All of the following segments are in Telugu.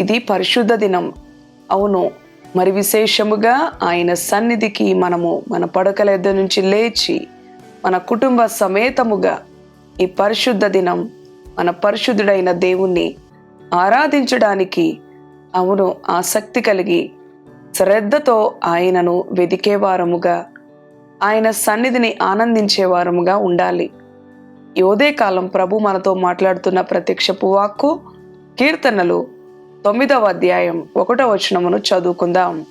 ఇది పరిశుద్ధ దినం. అవును మరి విశేషముగా ఆయన సన్నిధికి మనము మన పడకల ఎద్ద నుంచి లేచి మన కుటుంబ సమేతముగా ఈ పరిశుద్ధ దినం మన పరిశుద్ధుడైన దేవుణ్ణి ఆరాధించడానికి అవును ఆసక్తి కలిగి శ్రద్ధతో ఆయనను వెదికే వారముగా ఆయన సన్నిధిని ఆనందించే వారముగా ఉండాలి. యోదే కాలం ప్రభు మనతో మాట్లాడుతున్న ప్రత్యక్షపు వాక్కు కీర్తనలు తొమ్మిదవ అధ్యాయం ఒకటో వచనమును చదువుకుందాం.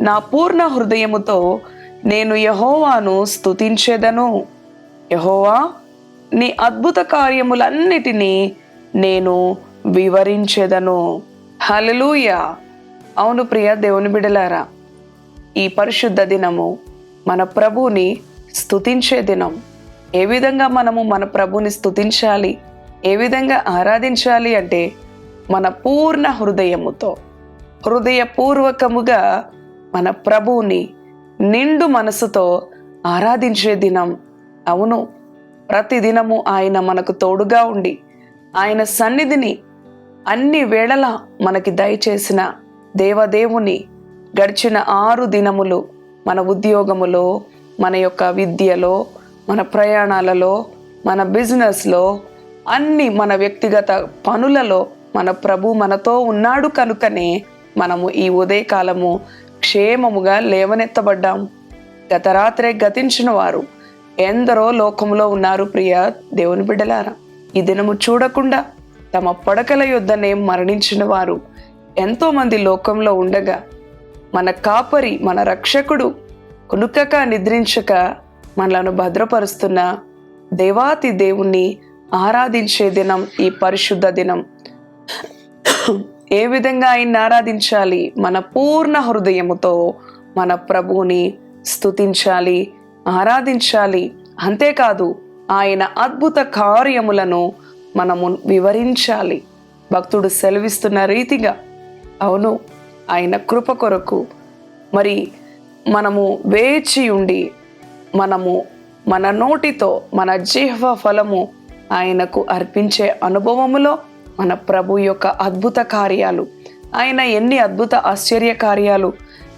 నా పూర్ణ హృదయముతో నేను యహోవాను స్తుతించేదను. యహోవా నీ అద్భుత కార్యములన్నిటినీ నేను వివరించేదను. హలలుయ అవును ప్రియ దేవుని బిడలారా ఈ పరిశుద్ధ దినము మన ప్రభుని స్తుతించే దినం. ఏ విధంగా మనము మన ప్రభుని స్తుతించాలి? ఏ విధంగా ఆరాధించాలి అంటే మన పూర్ణ హృదయముతో హృదయపూర్వకముగా మన ప్రభువుని నిండు మనసుతో ఆరాధించే దినం అవును. ప్రతిదినము ఆయన మనకు తోడుగా ఉండి ఆయన సన్నిధిని అన్ని వేళలా మనకి దయచేసిన దేవదేవుని గడిచిన ఆరు దినములు మన ఉద్యోగములో మన యొక్క విద్యలో మన ప్రయాణాలలో మన బిజినెస్లో అన్ని మన వ్యక్తిగత పనులలో మన ప్రభు మనతో ఉన్నాడు కనుకనే మనము ఈ ఉదయకాలము క్షేమముగా లేవనెత్తబడ్డాం. గత రాత్రే గతించిన వారు ఎందరో లోకంలో ఉన్నారు ప్రియ దేవుని బిడ్డలారా. ఈ దినము చూడకుండా తమ పడకల యుద్ధనే మరణించిన వారు ఎంతోమంది లోకంలో ఉండగా మన కాపరి మన రక్షకుడు కొనుక్కక నిద్రించక మనలను భద్రపరుస్తున్న దేవాతి దేవుణ్ణి ఆరాధించే దినం ఈ పరిశుద్ధ దినం. ఏ విధంగా ఆయన్ని ఆరాధించాలి? మన పూర్ణ హృదయముతో మన ప్రభువుని స్తుతించాలి ఆరాధించాలి. అంతేకాదు ఆయన అద్భుత కార్యములను మనము వివరించాలి. భక్తుడు సెలవిస్తున్న రీతిగా. అవును ఆయన కృప కొరకు. మరి మనము వేచి ఉండి మనము మన నోటితో మన జీహ్వ ఫలము ఆయనకు అర్పించే అనుభవములో మన ప్రభు యొక్క అద్భుత కార్యాలు ఆయన ఎన్ని అద్భుత ఆశ్చర్య కార్యాలు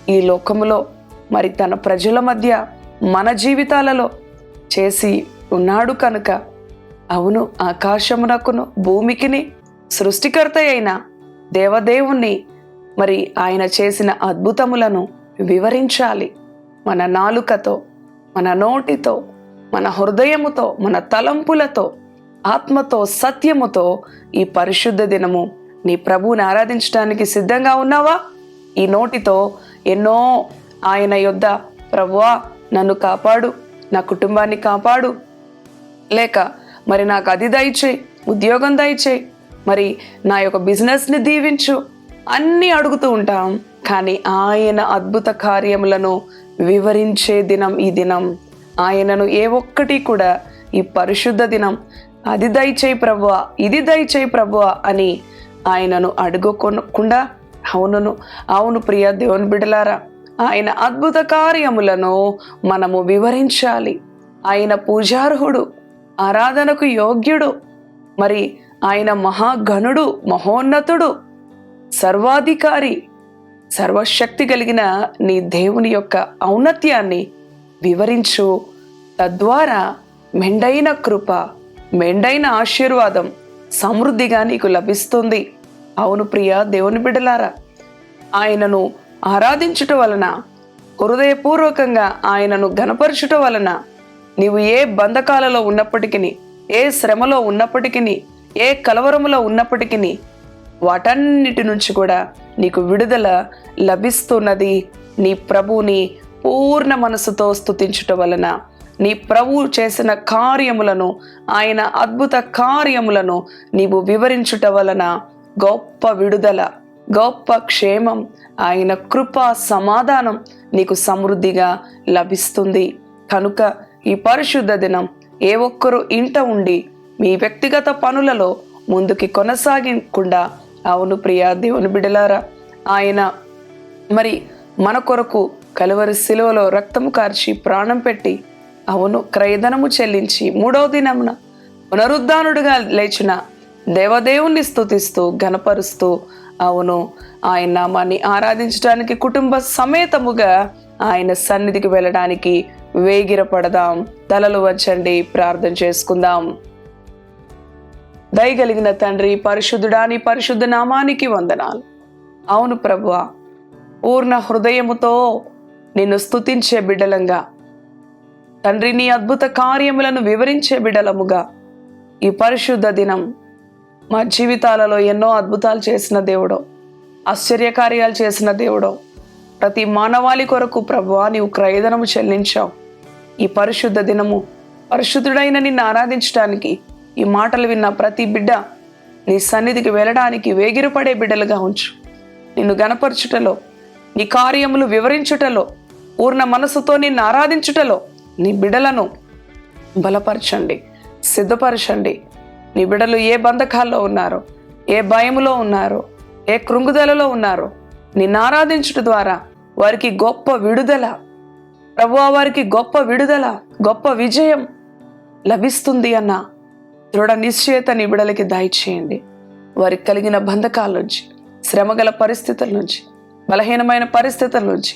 ఈ లోకములో మరి తన ప్రజల మధ్య మన జీవితాలలో చేసి ఉన్నాడు కనుక అవును ఆకాశమునకును భూమికిని సృష్టికర్త అయిన దేవదేవుణ్ణి మరి ఆయన చేసిన అద్భుతములను వివరించాలి. మన నాలుకతో మన నోటితో మన హృదయముతో మన తలంపులతో ఆత్మతో సత్యముతో ఈ పరిశుద్ధ దినము నీ ప్రభువుని ఆరాధించడానికి సిద్ధంగా ఉన్నావా? ఈ నోటితో ఎన్నో ఆయన యొద్ద ప్రభువా నన్ను కాపాడు నా కుటుంబాన్ని కాపాడు. లేక మరి నాకు అది దయచేయి ఉద్యోగం దయచేయి మరి నా యొక్క బిజినెస్ని దీవించు. అన్నీ అడుగుతూ ఉంటాం. కానీ ఆయన అద్భుత కార్యములను వివరించే దినం ఈ దినం. ఆయనను ఏ ఒక్కటి కూడా ఈ పరిశుద్ధ దినం అది దయచేయి ప్రభువ ఇది దయచేయి ప్రభువ అని ఆయనను అడుగుకోకుండా అవునును అవును ప్రియ దేవుని బిడలారా ఆయన అద్భుత కార్యములను మనము వివరించాలి. ఆయన పూజార్హుడు ఆరాధనకు యోగ్యుడు మరి ఆయన మహాగణుడు మహోన్నతుడు సర్వాధికారి సర్వశక్తి కలిగిన నీ దేవుని యొక్క ఔన్నత్యాన్ని వివరించు. తద్వారా మెండైన కృప మెండైన ఆశీర్వాదం సమృద్ధిగా నీకు లభిస్తుంది. అవును ప్రియ దేవుని బిడ్డలారా ఆయనను ఆరాధించుట వలన హృదయపూర్వకంగా ఆయనను గనపరచుట వలన నీవు ఏ బంధకాలలో ఉన్నప్పటికీ ఏ శ్రమలో ఉన్నప్పటికీ ఏ కలవరములో ఉన్నప్పటికీ వాటన్నిటి నుంచి కూడా నీకు విడుదల లభిస్తున్నది. నీ ప్రభువుని పూర్ణ మనసుతో స్తుతించుట వలన నీ ప్రభువు చేసిన కార్యములను ఆయన అద్భుత కార్యములను నీవు వివరించుట వలన గొప్ప విడుదల గొప్ప క్షేమం ఆయన కృప సమాధానం నీకు సమృద్ధిగా లభిస్తుంది. కనుక ఈ పరిశుద్ధ దినం ఏ ఒక్కరు ఇంట ఉండి మీ వ్యక్తిగత పనులలో ముందుకి కొనసాగకుండా అవును ప్రియా దేవుని బిడలారా ఆయన మరి మన కొరకు కలువరి శిలువలో రక్తము కార్చి ప్రాణం పెట్టి అవును క్రయధనము చెల్లించి మూడవ దినమున పునరుద్ధానుడుగా లేచిన దేవదేవుణ్ణి స్థుతిస్తూ ఘనపరుస్తూ అవును ఆయన నామాన్ని ఆరాధించడానికి కుటుంబ సమేతముగా ఆయన సన్నిధికి వెళ్ళడానికి వేగిరపడదాం. తలలు వచ్చండి ప్రార్థన చేసుకుందాం. దయగలిగిన తండ్రి పరిశుద్ధుడాని పరిశుద్ధ నామానికి వందనాలు. అవును ప్రభువా పూర్ణ హృదయముతో నిన్ను స్థుతించే బిడ్డలంగా తండ్రి నీ అద్భుత కార్యములను వివరించే బిడలముగా. ఈ పరిశుద్ధ దినం మా జీవితాలలో ఎన్నో అద్భుతాలు చేసిన దేవుడో ఆశ్చర్యకార్యాలు చేసిన దేవుడో ప్రతి మానవాళి కొరకు ప్రభువా నీవు క్రయధనము చెల్లించావు. ఈ పరిశుద్ధ దినము పరిశుద్ధుడైన నిన్ను ఆరాధించడానికి ఈ మాటలు విన్న ప్రతి బిడ్డ నీ సన్నిధికి వెళ్ళడానికి వేగిరపడే బిడ్డలుగా ఉంచు. నిన్ను గనపరచుటలో నీ కార్యములు వివరించుటలో పూర్ణ మనసుతో నిన్ను ఆరాధించుటలో నీ బిడలను బలపరచండి సిద్ధపరచండి. నీ బిడలు ఏ బంధకాల్లో ఉన్నారో ఏ భయములో ఉన్నారో ఏ కృంగుదలలో ఉన్నారో నిన్ను ఆరాధించడం ద్వారా వారికి గొప్ప విడుదల ప్రభు వారికి గొప్ప విడుదల గొప్ప విజయం లభిస్తుంది అన్న దృఢ నిశ్చయత నీ బిడలకి దయచేయండి. వారికి కలిగిన బంధకాల నుంచి శ్రమగల పరిస్థితుల నుంచి బలహీనమైన పరిస్థితుల నుంచి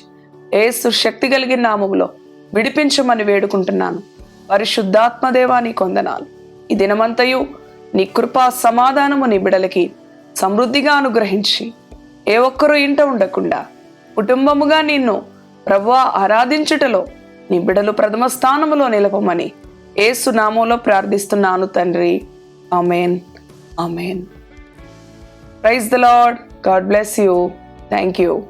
ఏసు శక్తి కలిగిన నామములో విడిపించమని వేడుకుంటున్నాను. పరిశుద్ధాత్మదేవా నీ కొందనాలు. ఈ దినమంతయు నీ కృపా సమాధానము నీ బిడలకి సమృద్ధిగా అనుగ్రహించి ఏ ఒక్కరూ ఇంట ఉండకుండా కుటుంబముగా నిన్ను ప్రవ్వా ఆరాధించుటలో నీ బిడలు ప్రథమ స్థానములో నిలపమని ఏ నామంలో ప్రార్థిస్తున్నాను తండ్రి. Amen amen praise the lord God bless you. Thank you